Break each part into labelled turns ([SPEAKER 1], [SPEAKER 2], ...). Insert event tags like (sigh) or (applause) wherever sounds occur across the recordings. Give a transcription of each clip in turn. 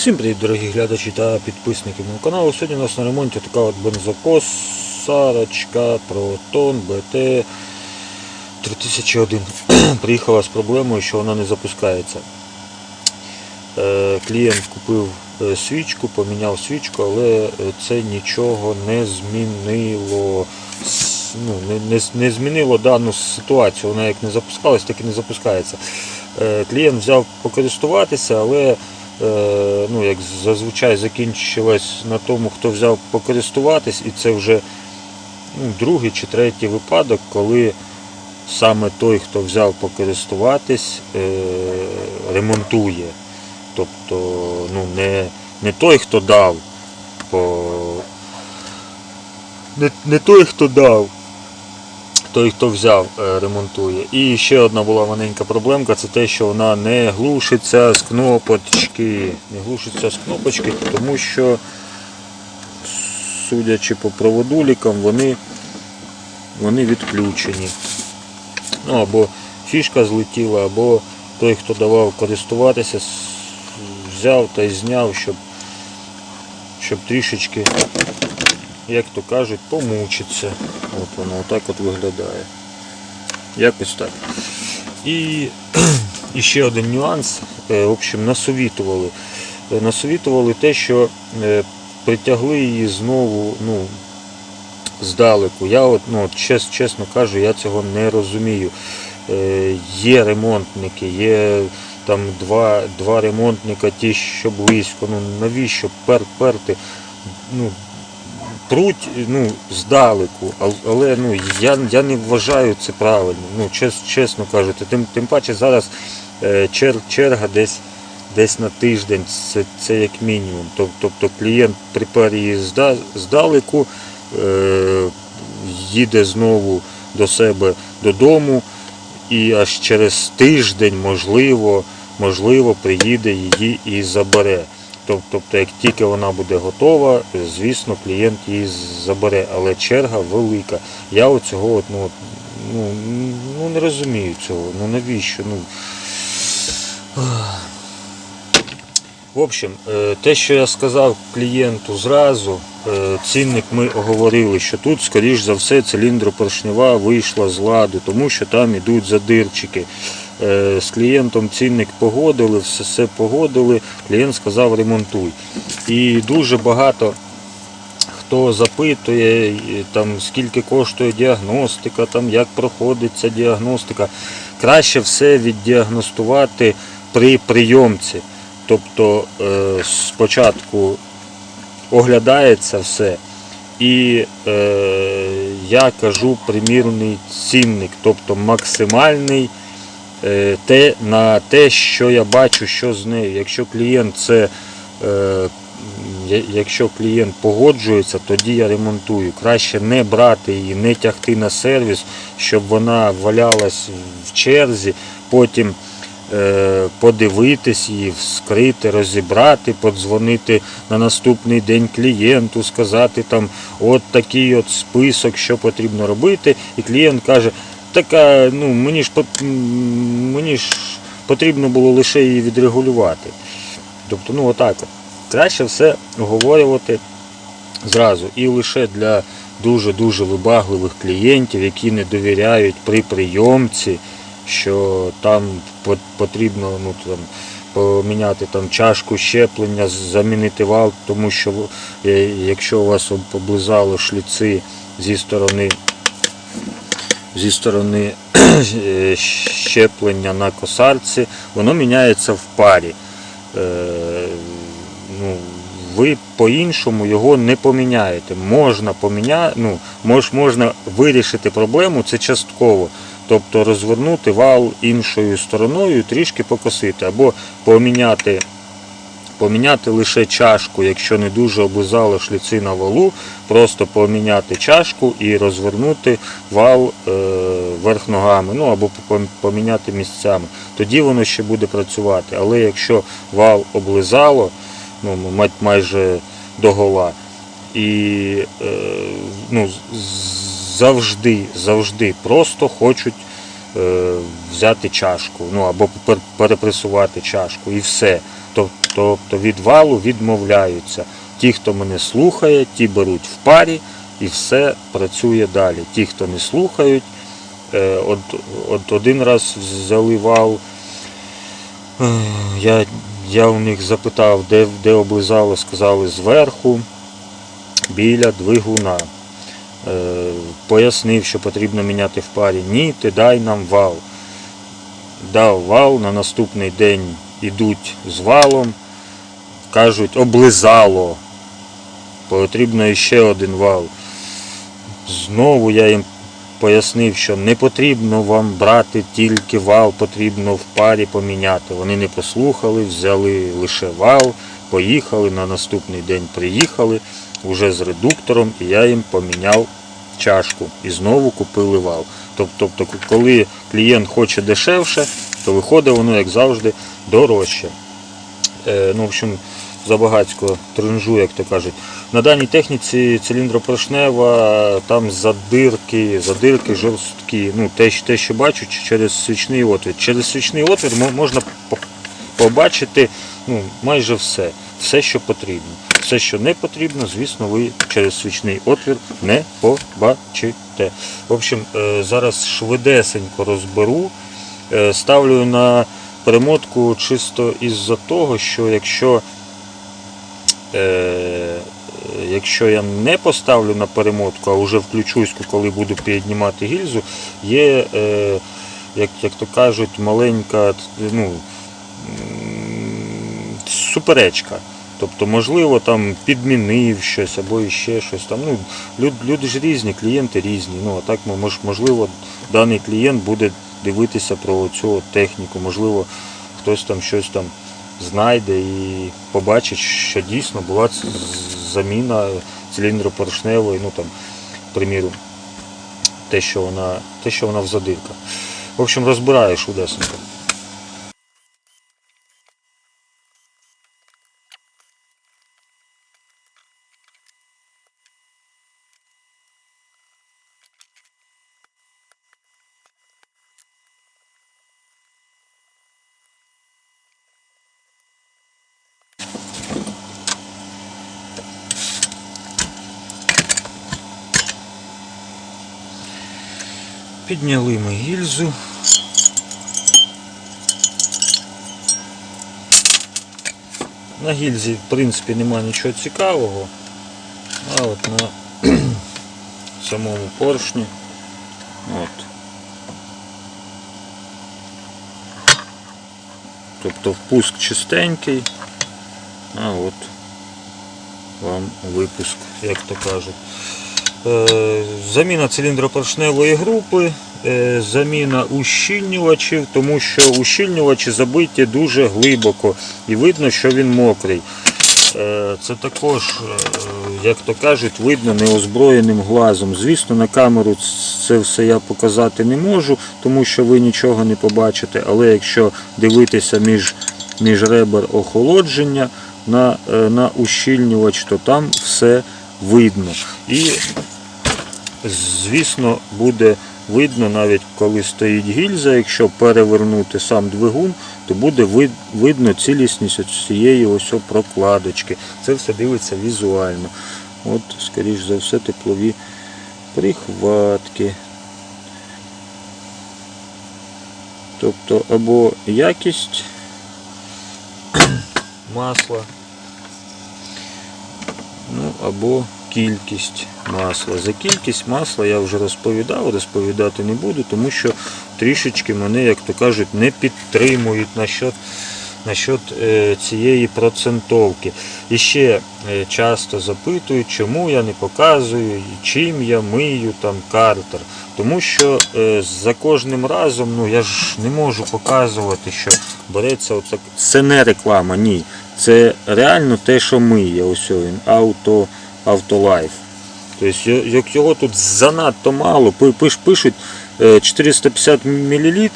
[SPEAKER 1] Всім привіт, дорогі глядачі та підписники мого каналу. Сьогодні у нас на ремонті така от бензокосарочка Proton BT 3001. (clears throat) Приїхала з проблемою, що вона не запускається. Е, Клієнт купив е, свічку, поміняв свічку, але е, це нічого не змінило. Ну, не, не, не змінило дану ситуацію. Вона як не запускалась, так і не запускається. Клієнт взяв покористуватися, але ну, як зазвичай закінчилось на тому, хто взяв покористуватись, і це вже ну, другий чи третій випадок, коли саме той, хто взяв покористуватись, е, ремонтує. Тобто ну, не, не той, хто дав, по... не, не той, хто дав, той, хто взяв, е, ремонтує. І ще одна була маленька проблемка, це те, що вона не глушиться з кнопочки. Не глушиться з кнопочки, тому що, судячи по проводулікам, вони, вони відключені. Ну, або фішка злетіла, або той, хто давав користуватися, взяв та й зняв, щоб, щоб трішечки, як то кажуть, помучиться. От воно отак от виглядає. Якось так. І, (clears throat) і ще один нюанс. Е, В общем, насовітували. Е, Насовітували те, що е, притягли її знову, ну, здалеку. Я от, ну, чес, чесно кажу, я цього не розумію. Є ремонтники, є там два, два ремонтника, ті, що близько. Ну навіщо пер, перти? Ну, пруть ну, здалеку, але ну, я, я не вважаю це правильно. Ну, чес, чесно кажучи, тим, тим паче зараз е, чер, черга десь десь на тиждень, це, це як мінімум. Тобто клієнт припер її здалеку, е, їде знову до себе додому і аж через тиждень, можливо, можливо, приїде її і забере. Тоб- Тобто, як тільки вона буде готова, звісно, клієнт її забере, але черга велика. Я оцього ну, от, ну, ну, не розумію цього. Ну навіщо? Ну, В общем, е, те, що я сказав клієнту зразу, е, цінник ми оговорили, що тут, скоріш за все, циліндропоршнева вийшла з ладу, тому що там йдуть задирчики. Е, З клієнтом цінник погодили, все, все погодили, клієнт сказав ремонтуй. І дуже багато хто запитує, там, скільки коштує діагностика, там, як проходить ця діагностика. Краще все віддіагностувати при прийомці. Тобто е, спочатку оглядається все. І е, я кажу примірний цінник, тобто максимальний е, те, на те, що я бачу, що з нею. Якщо клієнт це е, якщо клієнт погоджується, тоді я ремонтую. Краще не брати її, не тягти на сервіс, щоб вона валялась в черзі, потім подивитись її, вскрити, розібрати, подзвонити на наступний день клієнту, сказати там от такий от список, що потрібно робити. І клієнт каже, така, ну мені ж мені ж потрібно було лише її відрегулювати. Тобто, ну отак от. Краще все оговорювати зразу. І лише для дуже-дуже вибагливих клієнтів, які не довіряють при прийомці, що там потрібно ну, там, поміняти там, чашку щеплення, замінити вал, тому що е, якщо у вас об- облизало шліци зі сторони зі сторони (clears throat) е, щеплення на косарці, воно міняється в парі. Е, ну, ви по-іншому його не поміняєте. Можна поміняти, ну, мож, можна вирішити проблему, це частково. Тобто розвернути вал іншою стороною, трішки покосити, або поміняти, поміняти лише чашку, якщо не дуже облизало шліци на валу, просто поміняти чашку і розвернути вал е, верх ногами, ну або поміняти місцями. Тоді воно ще буде працювати. Але якщо вал облизало, ну, май- майже догола. І е, ну, завжди, завжди просто хочуть е, взяти чашку, ну або пер- перепресувати чашку і все. Тобто від валу відмовляються. Ті, хто мене слухає, ті беруть в парі і все працює далі. Ті, хто не слухають, е, от, от один раз взяли вал. е, Я, я у них запитав, де, де облизало, сказали зверху, біля двигуна. Е, Пояснив, що потрібно міняти в парі. Ні, ти дай нам вал. Дав вал, на наступний день йдуть з валом, кажуть, облизало. Потрібно ще один вал. Знову я їм пояснив, що не потрібно вам брати тільки вал, потрібно в парі поміняти. Вони не послухали, взяли лише вал, поїхали, на наступний день приїхали вже з редуктором, і я їм поміняв чашку і знову купили вал. Тобто, коли клієнт хоче дешевше, то виходить воно, як завжди, дорожче. Е, ну, в общем, забагацько тринжу, як то кажуть. На даній техніці циліндропоршнева, там задирки, задирки жорсткі. Ну, те, те, що бачу через свічний отвір. Через свічний отвір можна побачити ну, майже все. Все, що потрібно. Все, що не потрібно, звісно, ви через свічний отвір не побачите. В общем, е, зараз швидесенько розберу. Е, Ставлю на перемотку чисто із-за того, що якщо, е, якщо я не поставлю на перемотку, а вже включусь, коли буду піднімати гільзу, є, як, як то кажуть, маленька ну, суперечка. Тобто, можливо, там підмінив щось або іще щось там. Ну, люд, люди ж різні, клієнти різні. Ну, а так можливо, даний клієнт буде дивитися про цю техніку. Можливо, хтось там щось там знайде і побачить, що дійсно була заміна циліндропоршневої, ну там, приміру, те, що вона, те, що вона в задирках. В общем, розбираєш удесенько. Підняли ми гільзу. На гільзі, в принципі, нема нічого цікавого, а от на (clears throat) самому поршні. От. Тобто впуск чистенький, а от вам випуск, як то кажуть. Е, Заміна циліндропоршневої групи, е, заміна ущільнювачів, тому що ущільнювачі забиті дуже глибоко і видно, що він мокрий. Е, Це також, як то кажуть, видно неозброєним глазом. Звісно, на камеру це все я показати не можу, тому що ви нічого не побачите. Але якщо дивитися між, між ребер охолодження на, на ущільнювач, то там все видно. І звісно, буде видно, навіть коли стоїть гільза, якщо перевернути сам двигун, то буде вид- видно цілісність цієї ось прокладочки. Це все дивиться візуально. От, скоріш за все, теплові прихватки. Тобто або якість (clears throat) масла, ну або кількість масла. За кількість масла я вже розповідав, розповідати не буду, тому що трішечки мене, як то кажуть, не підтримують насчет, насчет е, цієї процентовки. І ще е, часто запитують, чому я не показую, чим я мию там картер. Тому що е, за кожним разом ну, я ж не можу показувати, що береться оце. Це не реклама, ні. Це реально те, що миє. Ось він, авто, автолайф. Тобто, як його тут занадто мало, пиш, пишуть е, 450 мл,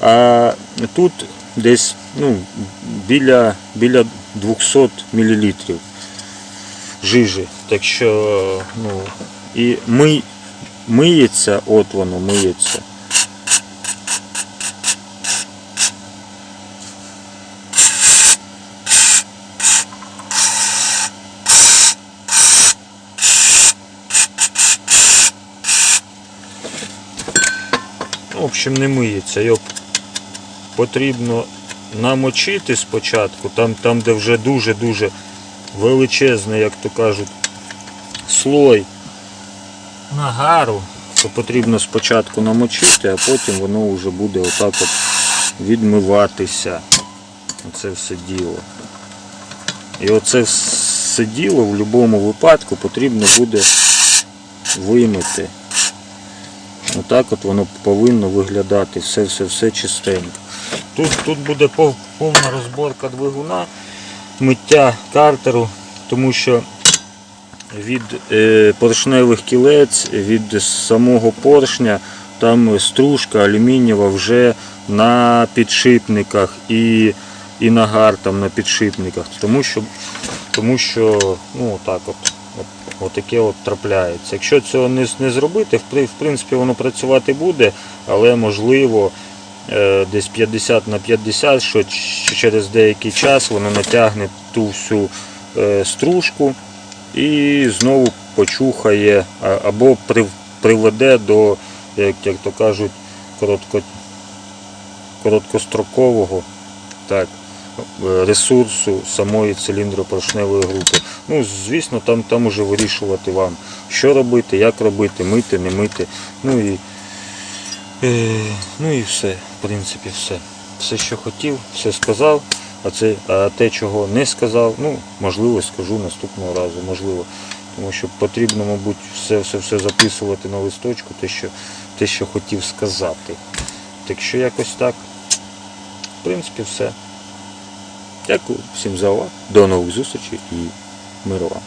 [SPEAKER 1] а тут десь ну, біля, біля 200 мл жижі. Так що, ну, і ми, миється, от воно миється. В не миється. Його потрібно намочити спочатку, там, там де вже дуже-дуже величезний, як то кажуть, слой нагару, то потрібно спочатку намочити, а потім воно вже буде отак от відмиватися. Оце все діло. І оце все діло в будь-якому випадку потрібно буде вимити. Отак от воно повинно виглядати, все-все-все чистенько. Тут, тут буде повна розборка двигуна, миття картеру, тому що від е, поршневих кілець, від самого поршня, там стружка алюмінієва вже на підшипниках і, і нагар там на підшипниках. Тому що, тому що ну, так от, отаке от трапляється. Якщо цього не, не зробити, в, принципі воно працювати буде, але можливо е, десь 50 на 50, що через деякий час воно натягне ту всю е, стружку і знову почухає або при- приведе до, як, як то кажуть, коротко, короткострокового так, ресурсу самої циліндропоршневої групи. Ну, звісно, там, там уже вирішувати вам, що робити, як робити, мити, не мити. Ну і, е, ну і все, в принципі, все. Все, що хотів, все сказав. А, це, а те, чого не сказав, ну, можливо, скажу наступного разу, можливо. Тому що потрібно, мабуть, все, все, все записувати на листочку, те, що, те, що хотів сказати. Так що якось так. В принципі, все. Дякую всім за увагу. До нових зустрічей і миру вам.